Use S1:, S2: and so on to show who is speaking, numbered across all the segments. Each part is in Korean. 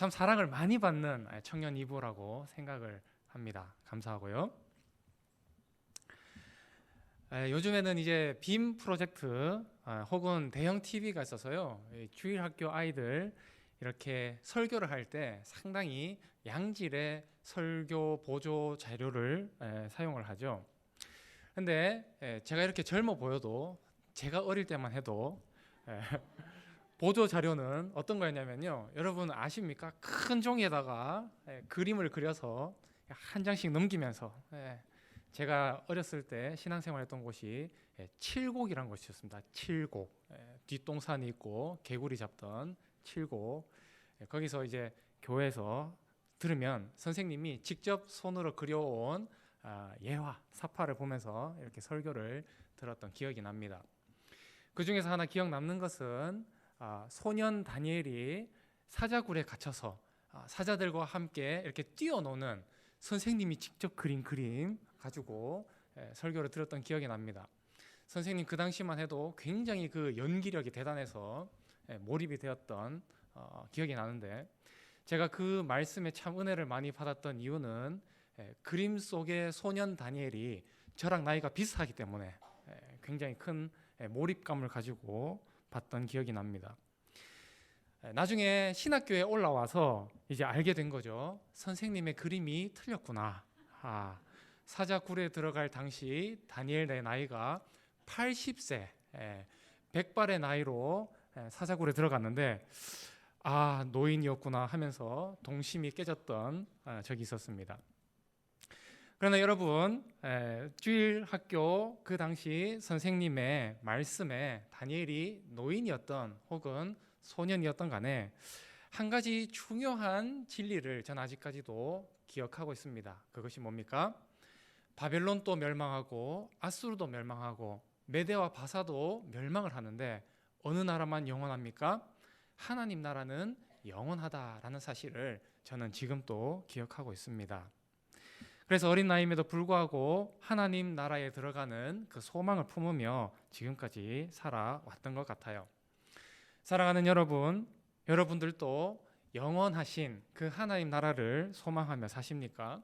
S1: 참 사랑을 많이 받는 청년 이보라고 생각을 합니다. 감사하고요. 에, 요즘에는 이제 빔 프로젝트 아, 혹은 대형 TV가 있어서요. 이 주일 학교 아이들 이렇게 설교를 할 때 상당히 양질의 설교 보조 자료를 에, 사용을 하죠. 근데 에, 제가 이렇게 젊어 보여도 제가 어릴 때만 해도 에, 보조 자료는 어떤 거였냐면요. 여러분 아십니까? 큰 종이에다가 에, 그림을 그려서 한 장씩 넘기면서 에, 제가 어렸을 때 신앙생활했던 곳이 예, 칠곡이라는 곳이었습니다. 칠곡 예, 뒷동산이 있고 개구리 잡던 칠곡 예, 거기서 이제 교회에서 들으면 선생님이 직접 손으로 그려온 아, 예화 사파를 보면서 이렇게 설교를 들었던 기억이 납니다. 그 중에서 하나 기억 남는 것은 아, 소년 다니엘이 사자굴에 갇혀서 아, 사자들과 함께 이렇게 뛰어노는 선생님이 직접 그린 그림 가지고 예, 설교를 들었던 기억이 납니다. 선생님 그 당시만 해도 굉장히 그 연기력이 대단해서 예, 몰입이 되었던 어, 기억이 나는데 제가 그 말씀에 참 은혜를 많이 받았던 이유는 예, 그림 속의 소년 다니엘이 저랑 나이가 비슷하기 때문에 예, 굉장히 큰 예, 몰입감을 가지고 봤던 기억이 납니다. 예, 나중에 신학교에 올라와서 이제 알게 된 거죠. 선생님의 그림이 틀렸구나. 아, 사자굴에 들어갈 당시 다니엘 내 나이가 80세, 예, 백발의 나이로 예, 사자굴에 들어갔는데 아 노인이었구나 하면서 동심이 깨졌던 아, 적이 있었습니다. 그러나 여러분 에, 주일 학교 그 당시 선생님의 말씀에 다니엘이 노인이었던 혹은 소년이었던 간에 한 가지 중요한 진리를 전 아직까지도 기억하고 있습니다. 그것이 뭡니까? 바벨론도 멸망하고 아수르도 멸망하고 메대와 바사도 멸망을 하는데 어느 나라만 영원합니까? 하나님 나라는 영원하다라는 사실을 저는 지금도 기억하고 있습니다. 그래서 어린 나이임에도 불구하고 하나님 나라에 들어가는 그 소망을 품으며 지금까지 살아왔던 것 같아요. 사랑하는 여러분, 여러분들도 영원하신 그 하나님 나라를 소망하며 사십니까?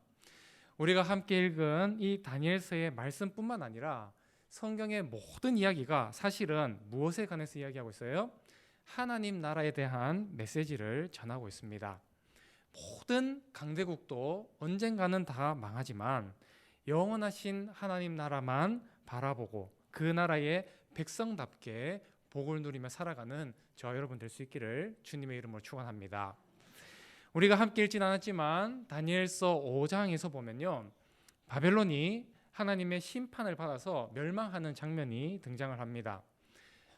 S1: 우리가 함께 읽은 이 다니엘서의 말씀뿐만 아니라 성경의 모든 이야기가 사실은 무엇에 관해서 이야기하고 있어요? 하나님 나라에 대한 메시지를 전하고 있습니다. 모든 강대국도 언젠가는 다 망하지만 영원하신 하나님 나라만 바라보고 그 나라의 백성답게 복을 누리며 살아가는 저 여러분 될 수 있기를 주님의 이름으로 축원합니다. 우리가 함께 읽진 않았지만 다니엘서 5장에서 보면요. 바벨론이 하나님의 심판을 받아서 멸망하는 장면이 등장을 합니다.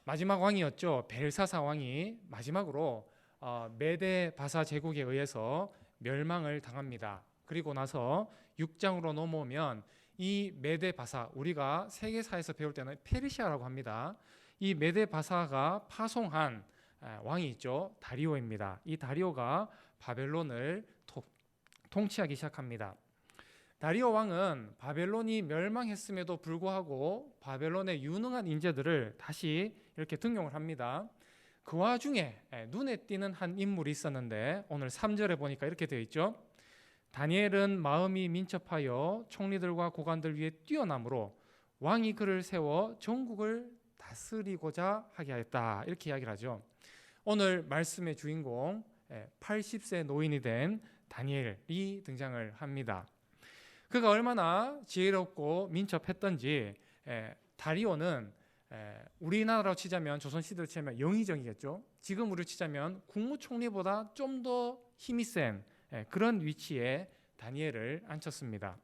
S1: 마지막 왕이었죠. 벨사사 왕이 마지막으로 어, 메데 바사 제국에 의해서 멸망을 당합니다. 그리고 나서 6장으로 넘어오면 이 메데 바사 우리가 세계사에서 배울 때는 페르시아라고 합니다. 이 메데 바사가 파송한 왕이 있죠. 다리오입니다. 이 다리오가 바벨론을 통치하기 시작합니다. 다리오 왕은 바벨론이 멸망했음에도 불구하고 바벨론의 유능한 인재들을 다시 이렇게 등용을 합니다. 그 와중에 눈에 띄는 한 인물이 있었는데 오늘 3절에 보니까 이렇게 되어 있죠. 다니엘은 마음이 민첩하여 총리들과 고관들 위에 뛰어남으로 왕이 그를 세워 전국을 다스리고자 하게 하였다. 이렇게 이야기를 하죠. 오늘 말씀의 주인공 80세 노인이 된 다니엘이 등장을 합니다. 그가 얼마나 지혜롭고 민첩했던지 다리오는 우리나라로 치자면 조선 시대로 치자면 영의정이겠죠. 지금 우리 치자면 국무총리보다 좀 더 힘이 센 그런 위치에 다니엘을 앉혔습니다.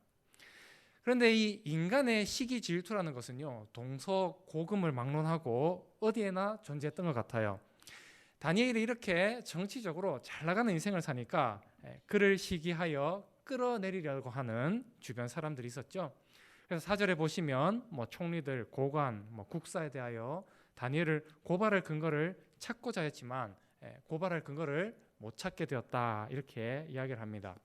S1: 그런데 이 인간의 시기 질투라는 것은요 동서 고금을 막론하고 어디에나 존재했던 것 같아요. 다니엘이 이렇게 정치적으로 잘 나가는 인생을 사니까 그를 시기하여 끌어내리려고 하는 주변 사람들이 있었죠. 그래서 사절에 보시면 뭐 총리들, 고관, 뭐 국사에 대하여 다니엘을 고발할 근거를 찾고자 했지만 고발할 근거를 못 찾게 되었다 이렇게 이야기를 합니다.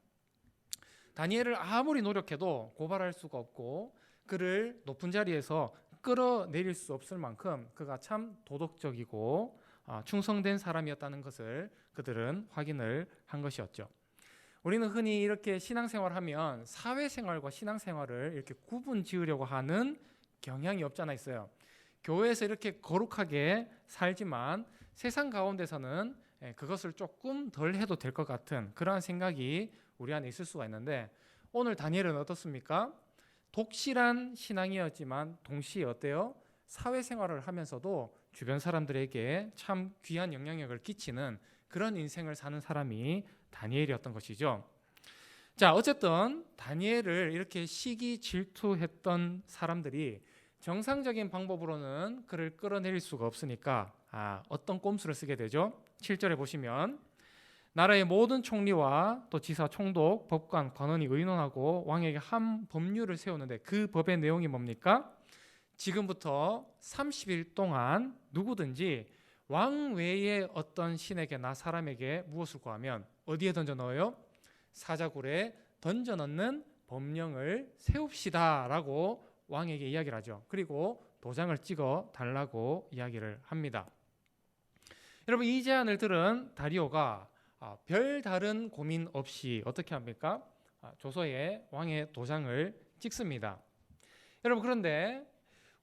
S1: 다니엘을 아무리 노력해도 고발할 수가 없고 그를 높은 자리에서 끌어내릴 수 없을 만큼 그가 참 도덕적이고 아, 충성된 사람이었다는 것을 그들은 확인을 한 것이었죠. 우리는 흔히 이렇게 신앙생활 하면 사회생활과 신앙생활을 이렇게 구분 지으려고 하는 경향이 없잖아 있어요. 교회에서 이렇게 거룩하게 살지만 세상 가운데서는 예, 그것을 조금 덜 해도 될 것 같은 그러한 생각이 우리 안에 있을 수가 있는데 오늘 다니엘은 어떻습니까? 독실한 신앙이었지만 동시에 어때요? 사회생활을 하면서도 주변 사람들에게 참 귀한 영향력을 끼치는 그런 인생을 사는 사람이 다니엘이었던 것이죠. 자, 어쨌든 다니엘을 이렇게 시기 질투했던 사람들이 정상적인 방법으로는 그를 끌어내릴 수가 없으니까 아, 어떤 꼼수를 쓰게 되죠? 7절에 보시면 나라의 모든 총리와 또 지사, 총독, 법관, 관원이 의논하고 왕에게 한 법률을 세우는데 그 법의 내용이 뭡니까? 지금부터 30일 동안 누구든지 왕 외에 어떤 신에게나 사람에게 무엇을 구하면 어디에 던져 넣어요? 사자굴에 던져 넣는 법령을 세웁시다라고 왕에게 이야기를 하죠. 그리고 도장을 찍어 달라고 이야기를 합니다. 여러분 이 제안을 들은 다리오가 아, 별 다른 고민 없이 어떻게 합니까? 아, 조서에 왕의 도장을 찍습니다. 여러분 그런데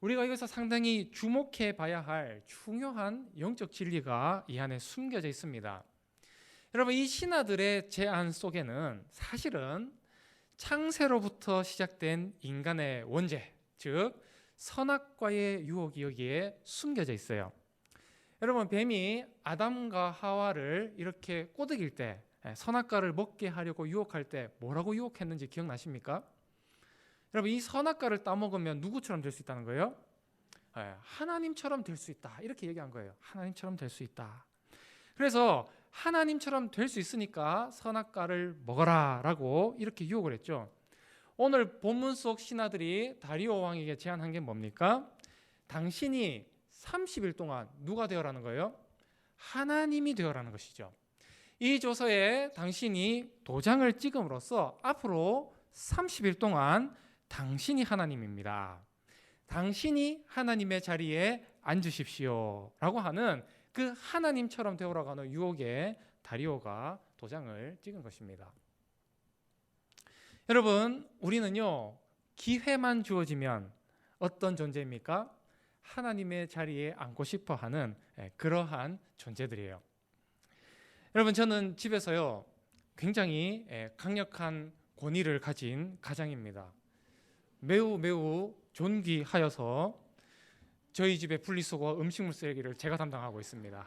S1: 우리가 여기서 상당히 주목해 봐야 할 중요한 영적 진리가 이 안에 숨겨져 있습니다. 여러분 이 신하들의 제안 속에는 사실은 창세로부터 시작된 인간의 원죄, 즉 선악과의 유혹이 여기에 숨겨져 있어요. 여러분 뱀이 아담과 하와를 이렇게 꼬드길 때 예, 선악과를 먹게 하려고 유혹할 때 뭐라고 유혹했는지 기억나십니까? 여러분 이 선악과를 따먹으면 누구처럼 될 수 있다는 거예요? 예, 하나님처럼 될 수 있다 이렇게 얘기한 거예요. 하나님처럼 될 수 있다. 그래서 하나님처럼 될 수 있으니까 선악과를 먹어라라고 이렇게 유혹을 했죠. 오늘 본문 속 신하들이 다리오 왕에게 제안한 게 뭡니까? 당신이 30일 동안 누가 되어라는 거예요? 하나님이 되어라는 것이죠. 이 조서에 당신이 도장을 찍음으로써 앞으로 30일 동안 당신이 하나님입니다. 당신이 하나님의 자리에 앉으십시오 라고 하는 그 하나님처럼 되어라고 하는 유혹에 다리오가 도장을 찍은 것입니다. 여러분, 우리는요, 기회만 주어지면 어떤 존재입니까? 하나님의 자리에 앉고 싶어 하는 예, 그러한 존재들이에요. 여러분, 저는 집에서요, 굉장히 예, 강력한 권위를 가진 가장입니다. 매우 매우 존귀하여서 저희 집의 분리수거와 음식물 쓰레기를 제가 담당하고 있습니다.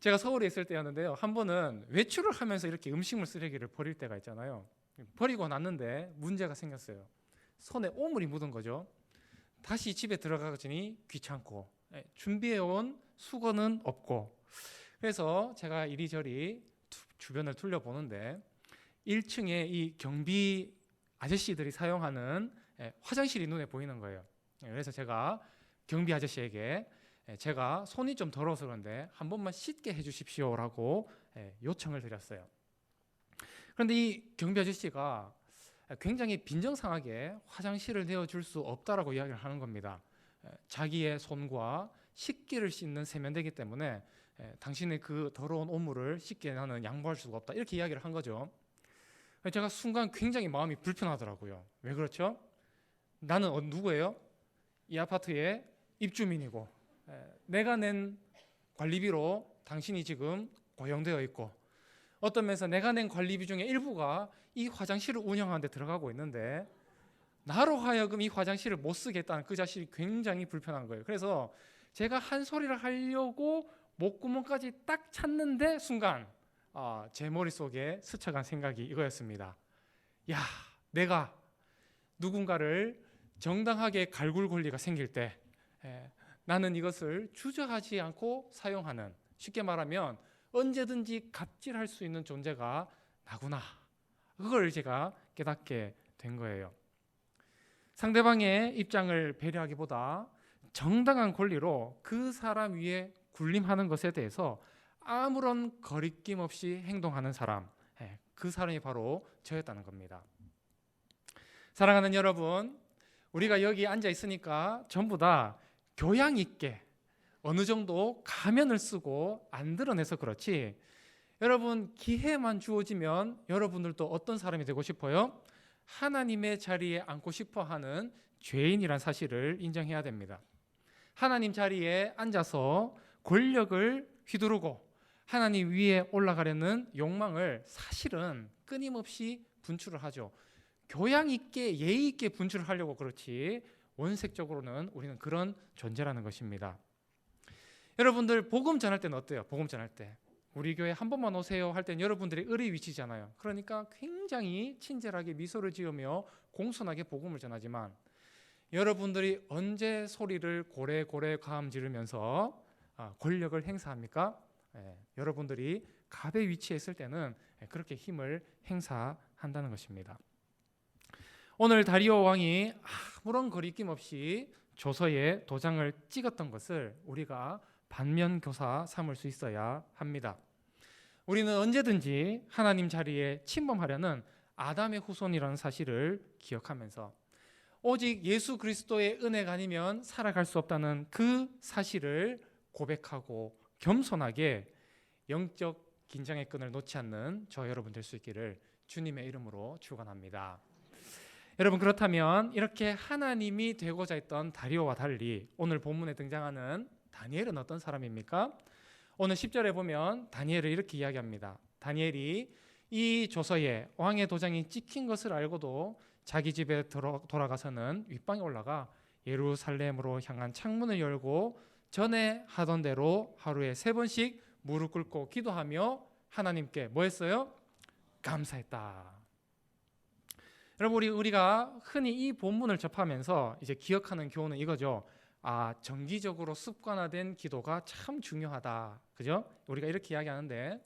S1: 제가 서울에 있을 때였는데요. 한 번은 외출을 하면서 이렇게 음식물 쓰레기를 버릴 때가 있잖아요. 버리고 났는데 문제가 생겼어요. 손에 오물이 묻은 거죠. 다시 집에 들어가더니 귀찮고 예, 준비해온 수건은 없고 그래서 제가 이리저리 주변을 둘러보는데 1층에 이 경비 아저씨들이 사용하는 예, 화장실이 눈에 보이는 거예요. 예, 그래서 제가 경비 아저씨에게 예, 제가 손이 좀 더러워서 그런데 한 번만 씻게 해주십시오라고 요청을 드렸어요. 그런데 이 경비 아저씨가 굉장히 빈정상하게 화장실을 내어줄 수 없다라고 이야기를 하는 겁니다. 자기의 손과 식기를 씻는 세면대기 때문에 당신의 그 더러운 오물을 씻게 나는 양보할 수가 없다 이렇게 이야기를 한 거죠. 제가 순간 굉장히 마음이 불편하더라고요. 왜 그렇죠? 나는 어, 누구예요? 이 아파트의 입주민이고 내가 낸 관리비로 당신이 지금 고용되어 있고 어떤 면에서 내가 낸 관리비 중에 일부가 이 화장실을 운영하는 데 들어가고 있는데 나로 하여금 이 화장실을 못 쓰겠다는 그 자신이 굉장히 불편한 거예요. 그래서 제가 한 소리를 하려고 목구멍까지 딱 찼는데 순간 아, 제 머릿속에 스쳐간 생각이 이거였습니다. 야, 내가 누군가를 정당하게 갈굴 권리가 생길 때 에, 나는 이것을 주저하지 않고 사용하는 쉽게 말하면 언제든지 갑질할 수 있는 존재가 나구나. 그걸 제가 깨닫게 된 거예요. 상대방의 입장을 배려하기보다 정당한 권리로 그 사람 위에 군림하는 것에 대해서 아무런 거리낌 없이 행동하는 사람, 예, 그 사람이 바로 저였다는 겁니다. 사랑하는 여러분, 우리가 여기 앉아 있으니까 전부 다 교양 있게 어느 정도 가면을 쓰고 안 드러내서 그렇지. 여러분 기회만 주어지면 여러분들도 어떤 사람이 되고 싶어요? 하나님의 자리에 앉고 싶어 하는 죄인이란 사실을 인정해야 됩니다. 하나님 자리에 앉아서 권력을 휘두르고 하나님 위에 올라가려는 욕망을 사실은 끊임없이 분출을 하죠. 교양 있게 예의 있게 분출을 하려고 그렇지 원색적으로는 우리는 그런 존재라는 것입니다. 여러분들 복음 전할 때는 어때요? 복음 전할 때 우리 교회 한 번만 오세요 할 때는 여러분들이 의리 위치잖아요. 그러니까 굉장히 친절하게 미소를 지으며 공손하게 복음을 전하지만 여러분들이 언제 소리를 고래고래 가음 지르면서 아, 권력을 행사합니까? 예, 여러분들이 갑의 위치에 있을 때는 예, 그렇게 힘을 행사한다는 것입니다. 오늘 다리오 왕이 아무런 거리낌 없이 조서에 도장을 찍었던 것을 우리가 반면 교사 삼을 수 있어야 합니다. 우리는 언제든지 하나님 자리에 침범하려는 아담의 후손이라는 사실을 기억하면서 오직 예수 그리스도의 은혜가 아니면 살아갈 수 없다는 그 사실을 고백하고 겸손하게 영적 긴장의 끈을 놓지 않는 저 여러분 될 수 있기를 주님의 이름으로 축원합니다. 여러분 그렇다면 이렇게 하나님이 되고자 했던 다리오와 달리 오늘 본문에 등장하는 다니엘은 어떤 사람입니까? 오늘 10절에 보면 다니엘을 이렇게 이야기합니다. 다니엘이 이 조서에 왕의 도장이 찍힌 것을 알고도 자기 집에 돌아가서는 윗방에 올라가 예루살렘으로 향한 창문을 열고 전에 하던 대로 하루에 세 번씩 무릎 꿇고 기도하며 하나님께 뭐 했어요? 감사했다. 여러분 우리 우리가 흔히 이 본문을 접하면서 이제 기억하는 교훈은 이거죠. 아 정기적으로 습관화된 기도가 참 중요하다. 그죠? 우리가 이렇게 이야기하는데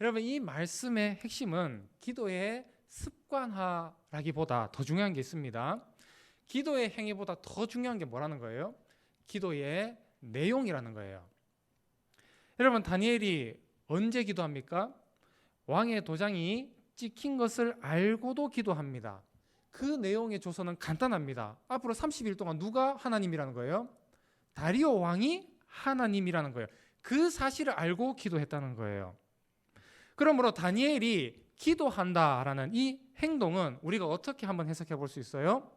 S1: 여러분 이 말씀의 핵심은 기도의 습관화라기보다 더 중요한 게 있습니다. 기도의 행위보다 더 중요한 게 뭐라는 거예요? 기도의 내용이라는 거예요. 여러분 다니엘이 언제 기도합니까? 왕의 도장이 찍힌 것을 알고도 기도합니다. 그 내용의 조서는 간단합니다. 앞으로 30일 동안 누가 하나님이라는 거예요? 다리오 왕이 하나님이라는 거예요. 그 사실을 알고 기도했다는 거예요. 그러므로 다니엘이 기도한다라는 이 행동은 우리가 어떻게 한번 해석해 볼 수 있어요?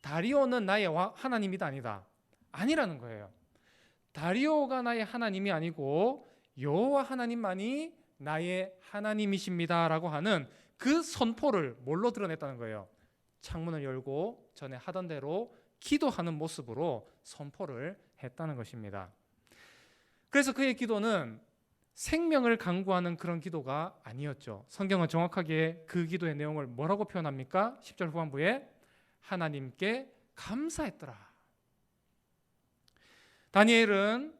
S1: 다리오는 나의 하나님이다 아니다. 아니라는 거예요. 다리오가 나의 하나님이 아니고 여호와 하나님만이 나의 하나님이십니다라고 하는 그 선포를 뭘로 드러냈다는 거예요. 창문을 열고 전에 하던 대로 기도하는 모습으로 선포를 했다는 것입니다. 그래서 그의 기도는 생명을 강구하는 그런 기도가 아니었죠. 성경은 정확하게 그 기도의 내용을 뭐라고 표현합니까? 10절 후반부에 하나님께 감사했더라. 다니엘은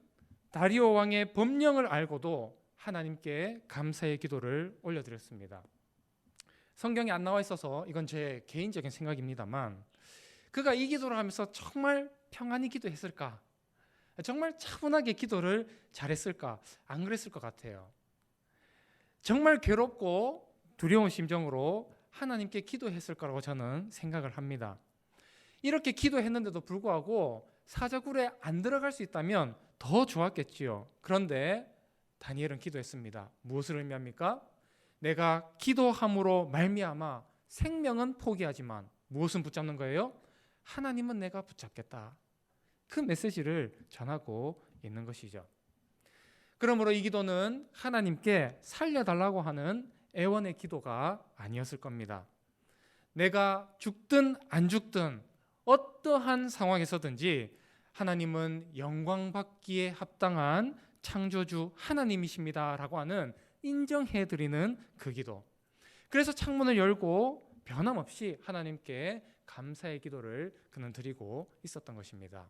S1: 다리오 왕의 법령을 알고도 하나님께 감사의 기도를 올려드렸습니다. 성경에 안 나와 있어서 이건 제 개인적인 생각입니다만 그가 이 기도를 하면서 정말 평안히 기도했을까? 정말 차분하게 기도를 잘했을까? 안 그랬을 것 같아요. 정말 괴롭고 두려운 심정으로 하나님께 기도했을 거라고 저는 생각을 합니다. 이렇게 기도했는데도 불구하고 사자굴에 안 들어갈 수 있다면 더 좋았겠지요. 그런데 다니엘은 기도했습니다. 무엇을 의미합니까? 내가 기도함으로 말미암아 생명은 포기하지만 무엇은 붙잡는 거예요? 하나님은 내가 붙잡겠다. 그 메시지를 전하고 있는 것이죠. 그러므로 이 기도는 하나님께 살려달라고 하는 애원의 기도가 아니었을 겁니다. 내가 죽든 안 죽든 어떠한 상황에서든지 하나님은 영광 받기에 합당한 창조주 하나님이십니다라고 하는 인정해 드리는 그 기도. 그래서 창문을 열고 변함없이 하나님께 감사의 기도를 그는 드리고 있었던 것입니다.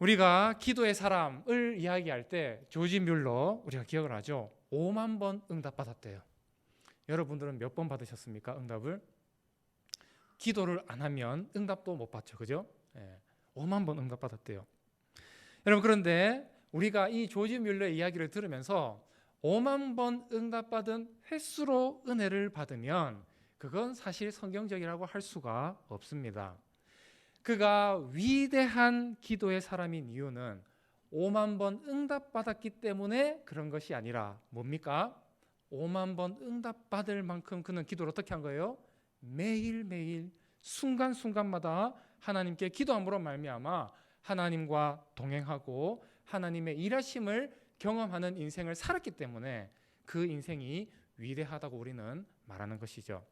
S1: 우리가 기도의 사람을 이야기할 때 조지 뮬러 우리가 기억을 하죠. 5만 번 응답받았대요. 여러분들은 몇 번 받으셨습니까? 응답을? 기도를 안 하면 응답도 못 받죠. 그죠? 예, 5만 번 응답 받았대요. 여러분 그런데 우리가 이 조지 뮬러의 이야기를 들으면서 5만 번 응답받은 횟수로 은혜를 받으면 그건 사실 성경적이라고 할 수가 없습니다. 그가 위대한 기도의 사람인 이유는 5만 번 응답받았기 때문에 그런 것이 아니라 뭡니까? 5만 번 응답받을 만큼 그는 기도를 어떻게 한 거예요? 매일매일 순간순간마다 하나님께 기도함으로 말미암아 하나님과 동행하고 하나님의 일하심을 경험하는 인생을 살았기 때문에 그 인생이 위대하다고 우리는 말하는 것이죠.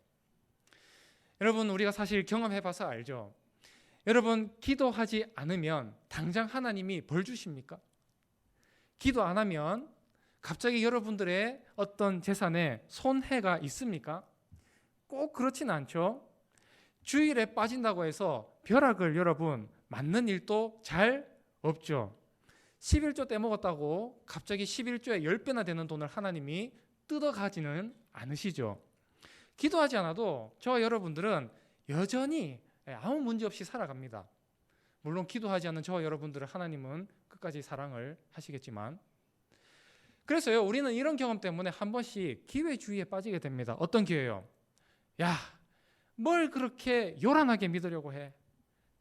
S1: 여러분 우리가 사실 경험해 봐서 알죠. 여러분 기도하지 않으면 당장 하나님이 벌 주십니까? 기도 안 하면 갑자기 여러분들의 어떤 재산에 손해가 있습니까? 꼭 그렇진 않죠. 주일에 빠진다고 해서 벼락을 여러분 맞는 일도 잘 없죠. 11조 떼먹었다고 갑자기 11조에 10배나 되는 돈을 하나님이 뜯어가지는 않으시죠. 기도하지 않아도 저와 여러분들은 여전히 아무 문제 없이 살아갑니다. 물론 기도하지 않는 저와 여러분들을 하나님은 끝까지 사랑을 하시겠지만 그래서요 우리는 이런 경험 때문에 한 번씩 기회주의에 빠지게 됩니다. 어떤 기회요? 야, 뭘 그렇게 요란하게 믿으려고 해?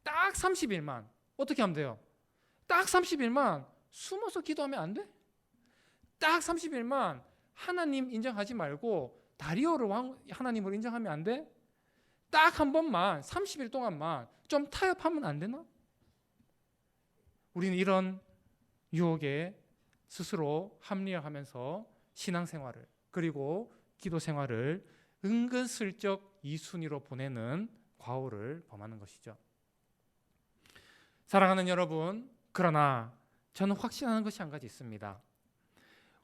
S1: 딱 30일만 어떻게 하면 돼요? 딱 30일만 숨어서 기도하면 안 돼? 딱 30일만 하나님 인정하지 말고 다리오를 왕 하나님으로 인정하면 안 돼? 딱 한 번만 30일 동안만 좀 타협하면 안 되나? 우리는 이런 유혹에 스스로 합리화하면서 신앙생활을 그리고 기도 생활을 은근슬쩍 이순위로 보내는 과오를 범하는 것이죠. 사랑하는 여러분, 그러나 저는 확신하는 것이 한 가지 있습니다.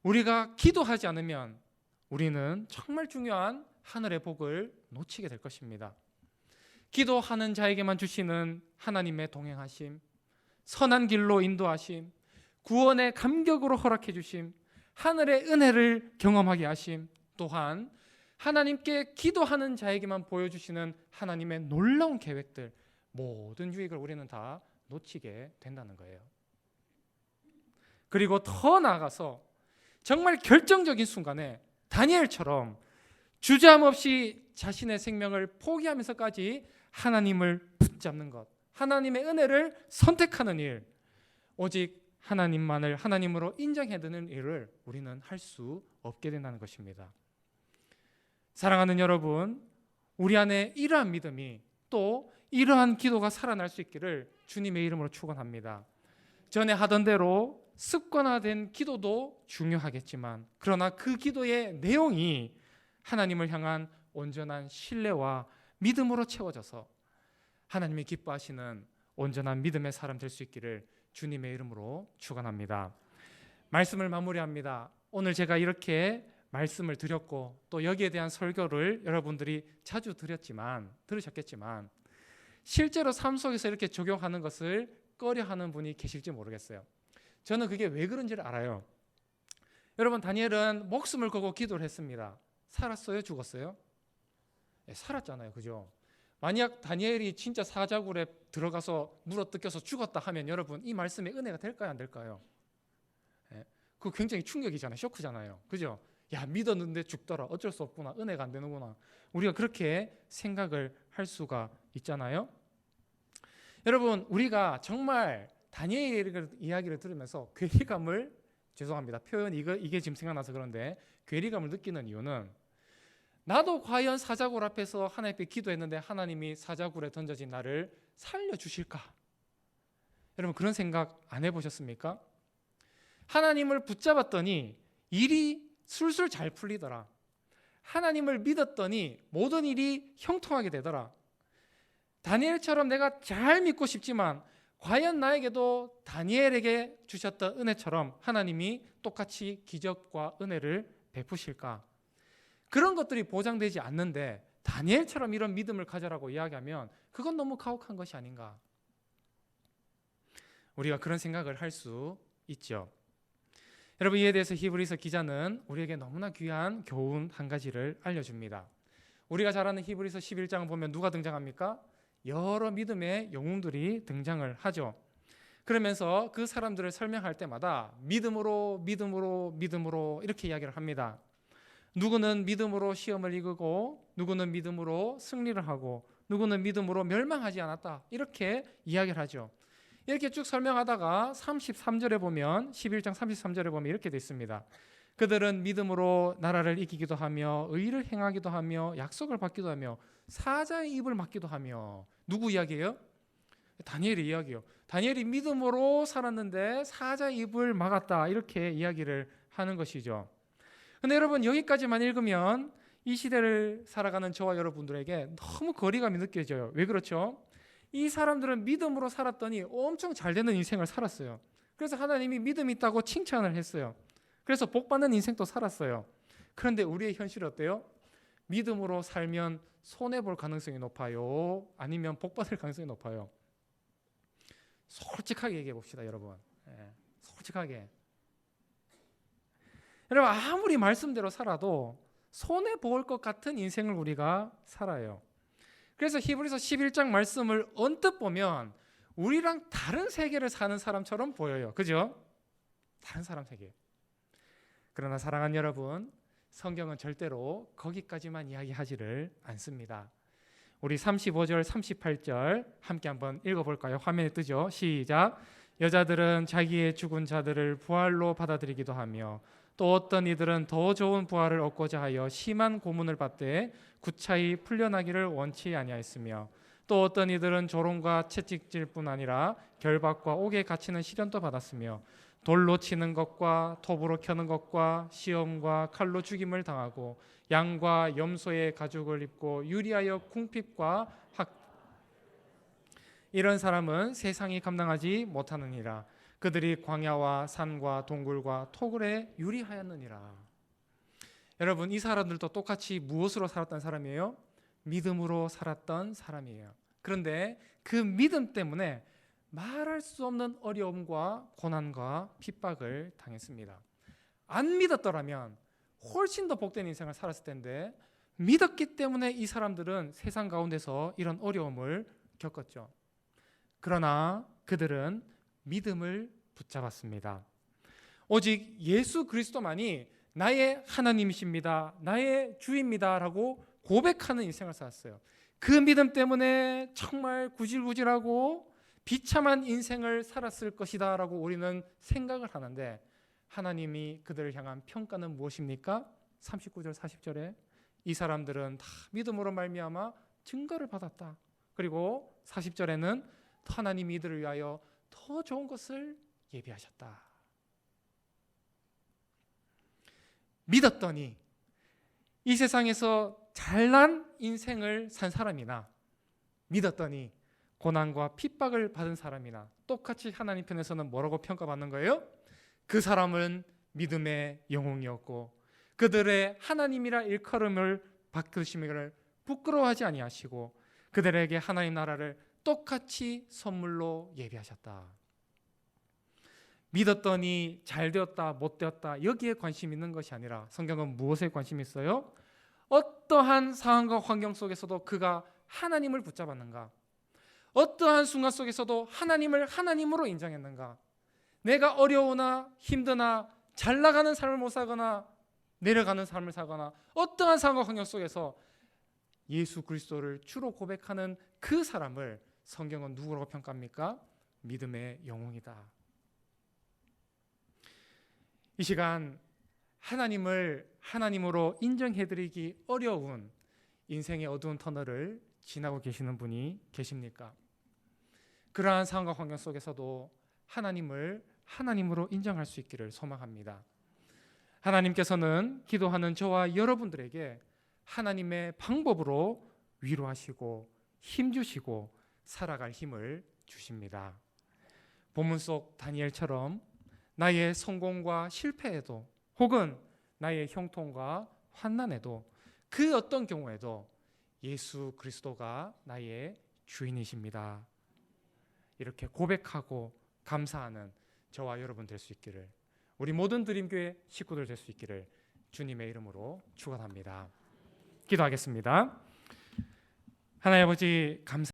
S1: 우리가 기도하지 않으면 우리는 정말 중요한 하늘의 복을 놓치게 될 것입니다. 기도하는 자에게만 주시는 하나님의 동행하심, 선한 길로 인도하심, 구원의 감격으로 허락해 주심, 하늘의 은혜를 경험하게 하심, 또한 하나님께 기도하는 자에게만 보여주시는 하나님의 놀라운 계획들, 모든 유익을 우리는 다 놓치게 된다는 거예요. 그리고 더 나아가서 정말 결정적인 순간에 다니엘처럼 주저함 없이 자신의 생명을 포기하면서까지 하나님을 붙잡는 것, 하나님의 은혜를 선택하는 일, 오직 하나님만을 하나님으로 인정해야 되는 일을 우리는 할 수 없게 된다는 것입니다. 사랑하는 여러분, 우리 안에 이러한 믿음이 또 이러한 기도가 살아날 수 있기를 주님의 이름으로 축원합니다. 전에 하던 대로 습관화된 기도도 중요하겠지만 그러나 그 기도의 내용이 하나님을 향한 온전한 신뢰와 믿음으로 채워져서 하나님이 기뻐하시는 온전한 믿음의 사람 될 수 있기를 주님의 이름으로 축원합니다. 말씀을 마무리합니다. 오늘 제가 이렇게 말씀을 드렸고 또 여기에 대한 설교를 여러분들이 자주 드렸지만 들으셨겠지만 실제로 삶 속에서 이렇게 적용하는 것을 꺼려하는 분이 계실지 모르겠어요. 저는 그게 왜 그런지를 알아요. 여러분 다니엘은 목숨을 걸고 기도를 했습니다. 살았어요? 죽었어요? 네, 살았잖아요. 그죠? 만약 다니엘이 진짜 사자굴에 들어가서 물어 뜯겨서 죽었다 하면 여러분 이 말씀에 은혜가 될까요? 안 될까요? 네, 그 굉장히 충격이잖아요. 쇼크잖아요. 그죠? 야 믿었는데 죽더라. 어쩔 수 없구나. 은혜가 안 되는구나. 우리가 그렇게 생각을 할 수가 있잖아요. 여러분 우리가 정말 다니엘 이야기를 들으면서 괴리감을 죄송합니다. 표현 이거 이게 지금 생각나서 그런데 괴리감을 느끼는 이유는 나도 과연 사자굴 앞에서 하나님께 기도했는데 하나님이 사자굴에 던져진 나를 살려 주실까? 여러분 그런 생각 안 해보셨습니까? 하나님을 붙잡았더니 일이 술술 잘 풀리더라. 하나님을 믿었더니 모든 일이 형통하게 되더라. 다니엘처럼 내가 잘 믿고 싶지만 과연 나에게도 다니엘에게 주셨던 은혜처럼 하나님이 똑같이 기적과 은혜를 베푸실까? 그런 것들이 보장되지 않는데 다니엘처럼 이런 믿음을 가져라고 이야기하면 그건 너무 가혹한 것이 아닌가? 우리가 그런 생각을 할 수 있죠. 여러분 이에 대해서 히브리서 기자는 우리에게 너무나 귀한 교훈 한 가지를 알려줍니다. 우리가 잘 아는 히브리서 11장 보면 누가 등장합니까? 여러 믿음의 영웅들이 등장을 하죠. 그러면서 그 사람들을 설명할 때마다 믿음으로 믿음으로 믿음으로 이렇게 이야기를 합니다. 누구는 믿음으로 시험을 이기고 누구는 믿음으로 승리를 하고 누구는 믿음으로 멸망하지 않았다. 이렇게 이야기를 하죠. 이렇게 쭉 설명하다가 33절에 보면 11장 33절에 보면 이렇게 돼 있습니다. 그들은 믿음으로 나라를 이기기도 하며 의를 행하기도 하며 약속을 받기도 하며 사자의 입을 막기도 하며 누구 이야기예요? 다니엘의 이야기요. 다니엘이 믿음으로 살았는데 사자의 입을 막았다 이렇게 이야기를 하는 것이죠. 근데 여러분 여기까지만 읽으면 이 시대를 살아가는 저와 여러분들에게 너무 거리감이 느껴져요. 왜 그렇죠? 이 사람들은 믿음으로 살았더니 엄청 잘 되는 인생을 살았어요. 그래서 하나님이 믿음 있다고 칭찬을 했어요. 그래서 복 받는 인생도 살았어요. 그런데 우리의 현실이 어때요? 믿음으로 살면 손해 볼 가능성이 높아요. 아니면 복 받을 가능성이 높아요. 솔직하게 얘기해 봅시다, 여러분. 예, 솔직하게. 여러분 아무리 말씀대로 살아도 손해 볼 것 같은 인생을 우리가 살아요. 그래서 히브리서 11장 말씀을 언뜻 보면 우리랑 다른 세계를 사는 사람처럼 보여요. 그죠? 다른 사람 세계. 그러나 사랑하는 여러분, 성경은 절대로 거기까지만 이야기하지를 않습니다. 우리 35절, 38절 함께 한번 읽어볼까요? 화면에 뜨죠. 시작. 여자들은 자기의 죽은 자들을 부활로 받아들이기도 하며 또 어떤 이들은 더 좋은 부활을 얻고자 하여 심한 고문을 받되 구차히 풀려나기를 원치 아니하였으며 또 어떤 이들은 조롱과 채찍질뿐 아니라 결박과 옥에 갇히는 시련도 받았으며 돌로 치는 것과 톱으로 켜는 것과 시험과 칼로 죽임을 당하고 양과 염소의 가죽을 입고 유리하여 궁핍과 학 이런 사람은 세상이 감당하지 못하느니라 그들이 광야와 산과 동굴과 토굴에 유리하였느니라 여러분 이 사람들도 똑같이 무엇으로 살았던 사람이에요? 믿음으로 살았던 사람이에요 그런데 그 믿음 때문에 말할 수 없는 어려움과 고난과 핍박을 당했습니다. 안 믿었더라면 훨씬 더 복된 인생을 살았을 텐데 믿었기 때문에 이 사람들은 세상 가운데서 이런 어려움을 겪었죠. 그러나 그들은 믿음을 붙잡았습니다. 오직 예수 그리스도만이 나의 하나님이십니다. 나의 주입니다라고 고백하는 인생을 살았어요. 그 믿음 때문에 정말 구질구질하고 비참한 인생을 살았을 것이다라고 우리는 생각을 하는데 하나님이 그들을 향한 평가는 무엇입니까? 39절 40절에 이 사람들은 다 믿음으로 말미암아 증거를 받았다. 그리고 40절에는 하나님이 이들을 위하여 더 좋은 것을 예비하셨다. 믿었더니 이 세상에서 잘난 인생을 산 사람이나 믿었더니 고난과 핍박을 받은 사람이나 똑같이 하나님 편에서는 뭐라고 평가받는 거예요? 그 사람은 믿음의 영웅이었고 그들의 하나님이라 일컬음을 받으심을 부끄러워하지 아니하시고 그들에게 하나님 나라를 똑같이 선물로 예비하셨다. 믿었더니 잘 되었다, 못 되었다 여기에 관심 있는 것이 아니라 성경은 무엇에 관심 있어요? 어떠한 상황과 환경 속에서도 그가 하나님을 붙잡았는가? 어떠한 순간 속에서도 하나님을 하나님으로 인정했는가? 내가 어려우나 힘드나 잘 나가는 삶을 못 살거나 내려가는 삶을 살거나 어떠한 상황 환경 속에서 예수 그리스도를 주로 고백하는 그 사람을 성경은 누구라고 평가합니까? 믿음의 영웅이다. 이 시간 하나님을 하나님으로 인정해드리기 어려운 인생의 어두운 터널을 지나고 계시는 분이 계십니까? 그러한 상황과 환경 속에서도 하나님을 하나님으로 인정할 수 있기를 소망합니다. 하나님께서는 기도하는 저와 여러분들에게 하나님의 방법으로 위로하시고 힘주시고 살아갈 힘을 주십니다. 본문 속 다니엘처럼 나의 성공과 실패에도 혹은 나의 형통과 환난에도 그 어떤 경우에도 예수 그리스도가 나의 주인이십니다. 이렇게 고백하고 감사하는 저와 여러분 될 수 있기를 우리 모든 드림교회 식구들 될 수 있기를 주님의 이름으로 축원합니다. 기도하겠습니다. 하나님 아버지 감사